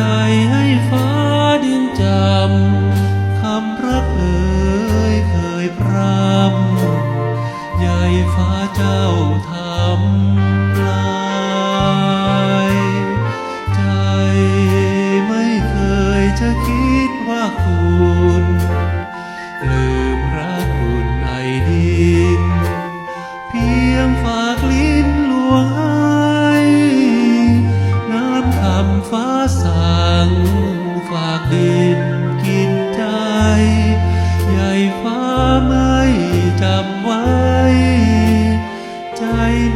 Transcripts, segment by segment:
ใจให้ฟ้าดินจำ คำรักเอ่ยเคยพรำใหญ่ฟ้าเจ้าทำ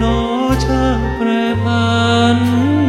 นอช่างแปรผัน